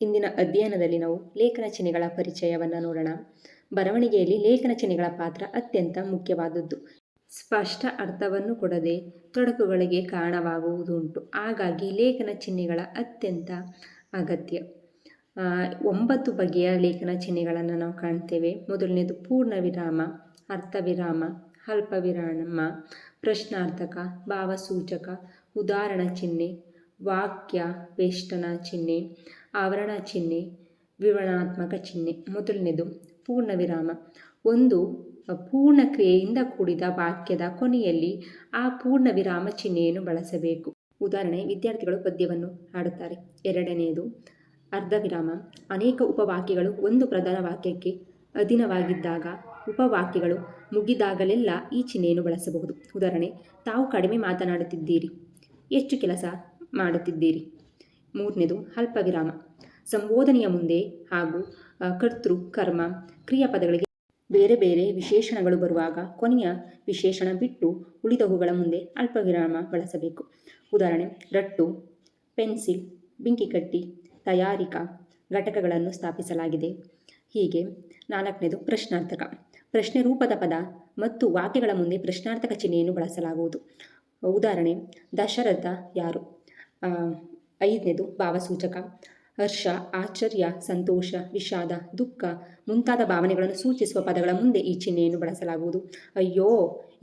ಇಂದಿನ ಅಧ್ಯಯನದಲ್ಲಿ ನಾವು ಲೇಖನ ಚಿಹ್ನೆಗಳ ಪರಿಚಯವನ್ನು ನೋಡೋಣ. ಬರವಣಿಗೆಯಲ್ಲಿ ಲೇಖನ ಚಿಹ್ನೆಗಳ ಪಾತ್ರ ಅತ್ಯಂತ ಮುಖ್ಯವಾದದ್ದು. ಸ್ಪಷ್ಟ ಅರ್ಥವನ್ನು ಕೊಡದೆ ತೊಡಕುಗಳಿಗೆ ಕಾರಣವಾಗುವುದುಂಟು. ಹಾಗಾಗಿ ಲೇಖನ ಚಿಹ್ನೆಗಳ ಅತ್ಯಂತ ಅಗತ್ಯ. ಒಂಬತ್ತು ಬಗೆಯ ಲೇಖನ ಚಿಹ್ನೆಗಳನ್ನು ನಾವು ಕಾಣ್ತೇವೆ. ಮೊದಲನೇದು ಪೂರ್ಣ ವಿರಾಮ ಅರ್ಥ ವಿರಾಮ ಅಲ್ಪ ವಿರಾಮ ಪ್ರಶ್ನಾರ್ಥಕ, ಭಾವಸೂಚಕ, ಉದಾಹರಣ ಚಿಹ್ನೆ, ವಾಕ್ಯ, ವೇಷ್ಟನ ಚಿಹ್ನೆ ಆವರಣ ಚಿಹ್ನೆ, ವಿವರಣಾತ್ಮಕ ಚಿಹ್ನೆ, ಮೊದಲನೇದು ಪೂರ್ಣ ವಿರಾಮ ಒಂದು ಪೂರ್ಣ ಕ್ರಿಯೆಯಿಂದ ಕೂಡಿದ ವಾಕ್ಯದ ಕೊನೆಯಲ್ಲಿ ಆ ಪೂರ್ಣ ವಿರಾಮ ಚಿಹ್ನೆಯನ್ನು ಬಳಸಬೇಕು. ಉದಾಹರಣೆ, ವಿದ್ಯಾರ್ಥಿಗಳು ಪದ್ಯವನ್ನು ಹಾಡುತ್ತಾರೆ. ಎರಡನೆಯದು ಅರ್ಧ ವಿರಾಮ ಅನೇಕ ಉಪವಾಕ್ಯಗಳು ಒಂದು ಪ್ರಧಾನ ವಾಕ್ಯಕ್ಕೆ ಅಧೀನವಾಗಿದ್ದಾಗ ಉಪವಾಕ್ಯಗಳು ಮುಗಿದಾಗಲೆಲ್ಲ ಈ ಚಿಹ್ನೆಯನ್ನು ಬಳಸಬಹುದು. ಉದಾಹರಣೆ, ತಾವು ಕಡಿಮೆ ಮಾತನಾಡುತ್ತಿದ್ದೀರಿ. ಎಷ್ಟು ಕೆಲಸ ಮಾಡುತ್ತಿದ್ದೀರಿ? ಮೂರನೇದು ಅಲ್ಪ ವಿರಾಮ ಸಂಬೋಧನೆಯ ಮುಂದೆ ಹಾಗೂ ಕರ್ತೃ, ಕರ್ಮ, ಕ್ರಿಯಾಪದಗಳಿಗೆ ಬೇರೆ ಬೇರೆ ವಿಶೇಷಣಗಳು ಬರುವಾಗ ಕೊನೆಯ ವಿಶೇಷಣ ಬಿಟ್ಟು ಉಳಿದವುಗಳ ಮುಂದೆ ಅಲ್ಪ ವಿರಾಮ ಬಳಸಬೇಕು. ಉದಾಹರಣೆ, ರಟ್ಟು, ಪೆನ್ಸಿಲ್ ಬೆಂಕಿಕಟ್ಟಿ ತಯಾರಿಕಾ ಘಟಕಗಳನ್ನು ಸ್ಥಾಪಿಸಲಾಗಿದೆ. ಹೀಗೆ ನಾಲ್ಕನೇದು ಪ್ರಶ್ನಾರ್ಥಕ. ಪ್ರಶ್ನೆ ರೂಪದ ಪದ ಮತ್ತು ವಾಕ್ಯಗಳ ಮುಂದೆ ಪ್ರಶ್ನಾರ್ಥಕ ಚಿಹ್ನೆಯನ್ನು ಬಳಸಲಾಗುವುದು. ಉದಾಹರಣೆ, ದಶರಥ ಯಾರು? ಐದನೇದು ಭಾವಸೂಚಕ. ಹರ್ಷ, ಆಶ್ಚರ್ಯ, ಸಂತೋಷ, ವಿಷಾದ, ದುಃಖ ಮುಂತಾದ ಭಾವನೆಗಳನ್ನು ಸೂಚಿಸುವ ಪದಗಳ ಮುಂದೆ ಈ ಚಿಹ್ನೆಯನ್ನು ಬಳಸಲಾಗುವುದು. ಅಯ್ಯೋ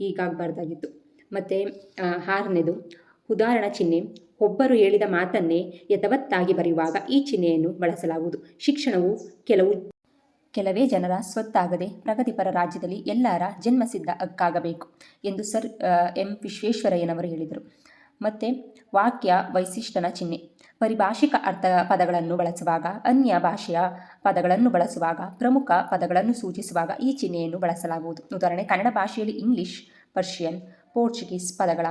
ಈಗಾಗಬಾರ್ದಾಗಿತ್ತು ಮತ್ತು ಆರನೇದು ಉದಾಹರಣ ಚಿಹ್ನೆ. ಒಬ್ಬರು ಹೇಳಿದ ಮಾತನ್ನೇ ಯಥವತ್ತಾಗಿ ಬರೆಯುವಾಗ ಈ ಚಿಹ್ನೆಯನ್ನು ಬಳಸಲಾಗುವುದು. ಶಿಕ್ಷಣವು ಕೆಲವು, ಕೆಲವೇ ಜನರ ಸ್ವತ್ತಾಗದೆ ಪ್ರಗತಿಪರ ರಾಜ್ಯದಲ್ಲಿ ಎಲ್ಲರ ಜನ್ಮಸಿದ್ಧ ಹಕ್ಕಾಗಬೇಕು ಎಂದು ಸರ್ ಎಂ. ವಿಶ್ವೇಶ್ವರಯ್ಯನವರು ಹೇಳಿದರು. ಮತ್ತು ವಾಕ್ಯ ವೈಶಿಷ್ಟನ ಚಿಹ್ನೆ. ಪರಿಭಾಷಿಕ ಅರ್ಥ ಪದಗಳನ್ನು ಬಳಸುವಾಗ, ಅನ್ಯ ಭಾಷೆಯ ಪದಗಳನ್ನು ಬಳಸುವಾಗ, ಪ್ರಮುಖ ಪದಗಳನ್ನು ಸೂಚಿಸುವಾಗ ಈ ಚಿಹ್ನೆಯನ್ನು ಬಳಸಲಾಗುವುದು. ಉದಾಹರಣೆ, ಕನ್ನಡ ಭಾಷೆಯಲ್ಲಿ ಇಂಗ್ಲಿಷ್, ಪರ್ಷಿಯನ್, ಪೋರ್ಚುಗೀಸ್ ಪದಗಳ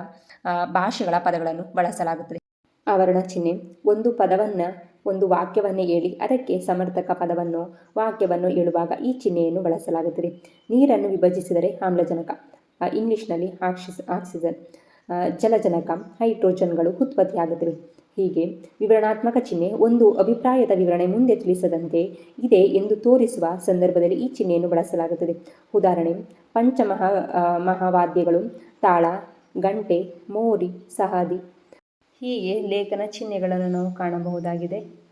ಭಾಷೆಗಳ ಪದಗಳನ್ನು ಬಳಸಲಾಗುತ್ತದೆ. ಆವರಣ ಚಿಹ್ನೆ, ಒಂದು ಪದವನ್ನು, ಒಂದು ವಾಕ್ಯವನ್ನು ಹೇಳಿ, ಅದಕ್ಕೆ ಸಮರ್ಥಕ ಪದವನ್ನು, ವಾಕ್ಯವನ್ನು ಹೇಳುವಾಗ ಈ ಚಿಹ್ನೆಯನ್ನು ಬಳಸಲಾಗುತ್ತದೆ. ನೀರನ್ನು ವಿಭಜಿಸಿದರೆ ಆಮ್ಲಜನಕ ಇಂಗ್ಲಿಷ್ನಲ್ಲಿ ಆಕ್ಸಿಸ್ ಆಕ್ಸಿಜನ್. ಜಲಜನಕ, ಹೈಡ್ರೋಜನ್ಗಳು ಉತ್ಪತ್ತಿಯಾಗುತ್ತವೆ. ಹೀಗೆ ವಿವರಣಾತ್ಮಕ ಚಿಹ್ನೆ ಒಂದು ಅಭಿಪ್ರಾಯದ ವಿವರಣೆ ಮುಂದೆ ತಿಳಿಸದಂತೆ ಇದೆ ಎಂದು ತೋರಿಸುವ ಸಂದರ್ಭದಲ್ಲಿ ಈ ಚಿಹ್ನೆಯನ್ನು ಬಳಸಲಾಗುತ್ತದೆ. ಉದಾಹರಣೆ, ಪಂಚಮಹಾ ಮಹಾವಾದ್ಯಗಳು, ತಾಳ, ಗಂಟೆ, ಮೋರಿ, ಸಹಾದಿ. ಹೀಗೆ ಲೇಖನ ಚಿಹ್ನೆಗಳನ್ನು ನಾವು ಕಾಣಬಹುದಾಗಿದೆ.